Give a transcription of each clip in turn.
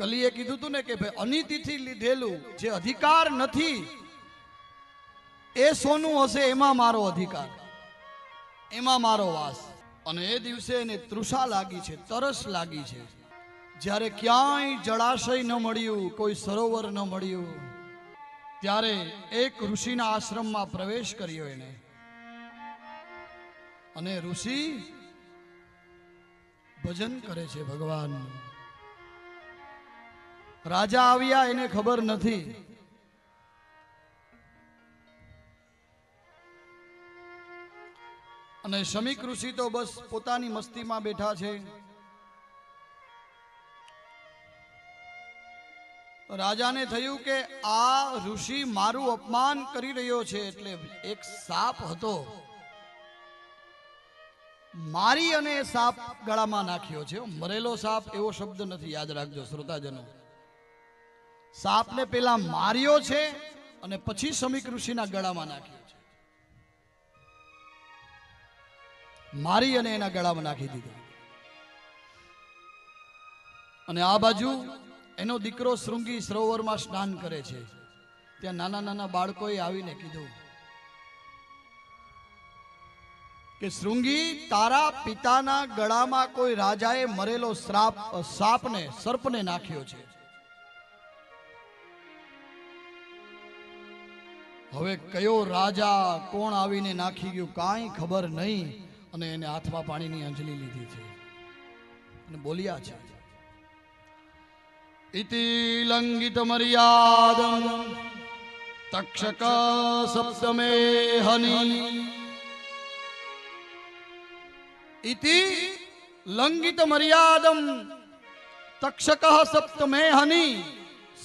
કલીએ કીધું હતું ને કે ભાઈ, અનિતિથી લીધેલું જે અધિકાર નથી, એ સોનું હશે, એમાં મારો અધિકાર. એમાં મારો વાસ. અને એ દિવસે એને તૃષા લાગી છે, તરસ લાગી છે. જ્યારે ક્યાંય જળાશય ન મળ્યું, કોઈ સરોવર ન મળ્યું, ત્યારે એક ઋષિના આશ્રમમાં પ્રવેશ કર્યો એને. અને ઋષિ ભજન કરે છે ભગવાન રાજા આવ્યા એને ખબર નથી. અને શમિક ઋષિ તો બસ પોતાની મસ્તીમાં બેઠા છે. રાજાને થયું કે આ ઋષિ મારું અપમાન કરી રહ્યો છે એટલે એક સાપ હતો. મારી અને સાપ ગળામાં નાખ્યો છે મરેલો સાપ એવો શબ્દ નથી. યાદ રાખજો, શ્રોતાજનો. સાપને પેલા માર્યો છે અને પછી શમિક ઋષિના ગળામાં નાખ્યો છે. મારી અને એના ગળામાં નાખી દીધો. અને આ બાજુ એનો દીકરો શૃંગી સરોવરમાં સ્નાન કરે છે. ત્યાં નાના નાના બાળકોએ આવીને કીધું કે શૃંગી, તારા પિતાના ગળામાં કોઈ રાજાએ મરેલો શ્રાપ સાપને, સર્પને નાખ્યો છે. હવે કયો રાજા કોણ આવીને નાખી ગયું કાંઈ ખબર નહીં અને એને હાથમાં પાણીની અંજલી લીધી છે. અને બોલ્યા છે, ઇતિ લંગિત મર્યાદમ તક્ષક સપ્તમે હની. ઇતિ લંગિત મર્યાદમ તક્ષક સપ્તમે હની.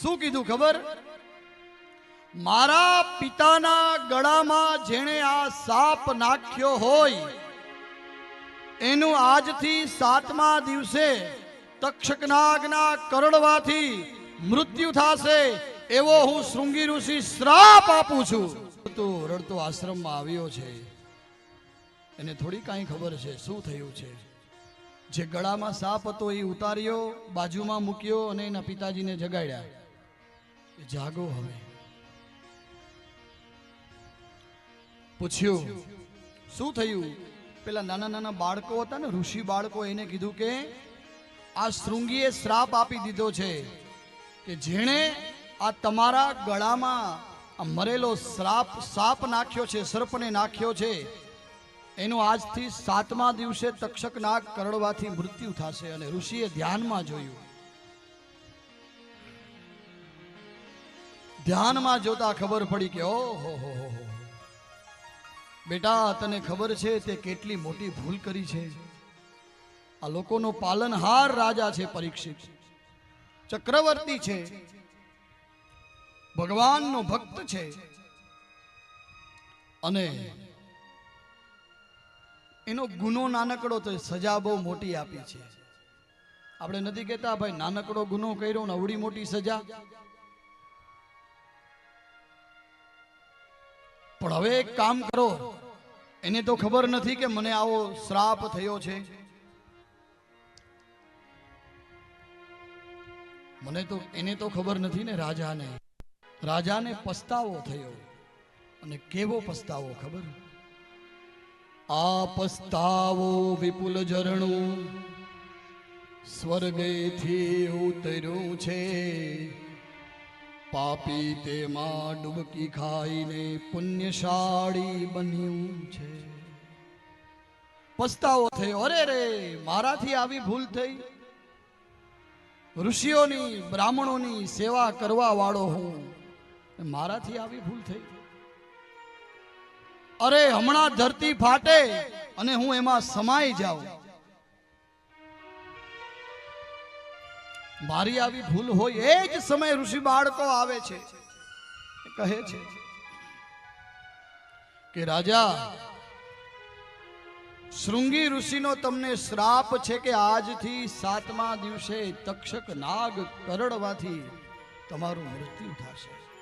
શું કીધું ખબર? મારા પિતાના ગળામાં જેણે આ સાપ નાખ્યો હોય, એનું આજથી સાતમા દિવસે તક્ષકનાગના કરડવાથી મૃત્યુ થશે એવો હું શૃંગી ઋષિ શ્રાપ આપું છું. તો રડતો આશ્રમમાં આવ્યો છે. એને થોડી કાંઈ ખબર છે શું થયું છે. જે ગળામાં સાપ હતો એ ઉતાર્યો, બાજુમાં મૂક્યો અને એના પિતાજીને જગાડ્યા. જાગો હવે. પૂછ્યું, શું થયું? પેલા નાના નાના બાળકો હતા ને, ઋષિ બાળકો એને કીધું કે, આ શૃંગીએ શ્રાપ આપી દીધો છે કે જેણે આ તમારા ગળામાં આ મરેલો શ્રાપ, સાપ નાખ્યો છે, સર્પને નાખ્યો છે, એનું આજથી સાતમા દિવસે તક્ષક નાગ કરડવાથી મૃત્યુ થશે. અને ઋષિએ ધ્યાનમાં જોયું. ધ્યાનમાં જોતા ખબર પડી કે, ઓહો, હો હો હો બેટા, તને ખબર છે તે કેટલી મોટી ભૂલ કરી છે? આ લોકોનો પાલનહાર રાજા છે, પરીક્ષિત. ચક્રવર્તી છે. ભગવાનનો ભક્ત છે. અને એનો ગુનો નાનકડો તો સજા બહુ મોટી આપી છે. આપણે નથી કહેતા, ભાઈ, નાનકડો ગુનો કર્યો ને અવડી મોટી સજા. પણ હવે એક કામ કરો. એને તો ખબર નથી કે મને આવો શ્રાપ થયો છે. મને તો, એને તો ખબર નથી ને રાજાને. રાજાને પસ્તાવો થયો અને કેવો પસ્તાવો ખબર? આ પસ્તાવો વિપુલ ઝરણું સ્વર્ગેથી ઉતર્યું છે. પાપી તેમાં ડૂબકી ખાઈને પુણ્યશાળી બન્યું છે. પસ્તાવો થયો, અરે રે, મારાથી આવી ભૂલ થઈ. ઋષિઓની, બ્રાહ્મણોની સેવા કરવા વાળો હું મારાથી આવી ભૂલ થઈ. અરે, હમણાં ધરતી ફાટે અને હું એમાં સમાઈ જાઉં. મારી આવી ભૂલ હોય એ જ સમય ઋષિ બાળકો આવે છે. કહે છે કે રાજા, શૃંગી ઋષિનો તમને શ્રાપ છે કે આજથી સાતમા દિવસે તક્ષક નાગ કરડવાથી તમારું મૃત્યુ થશે.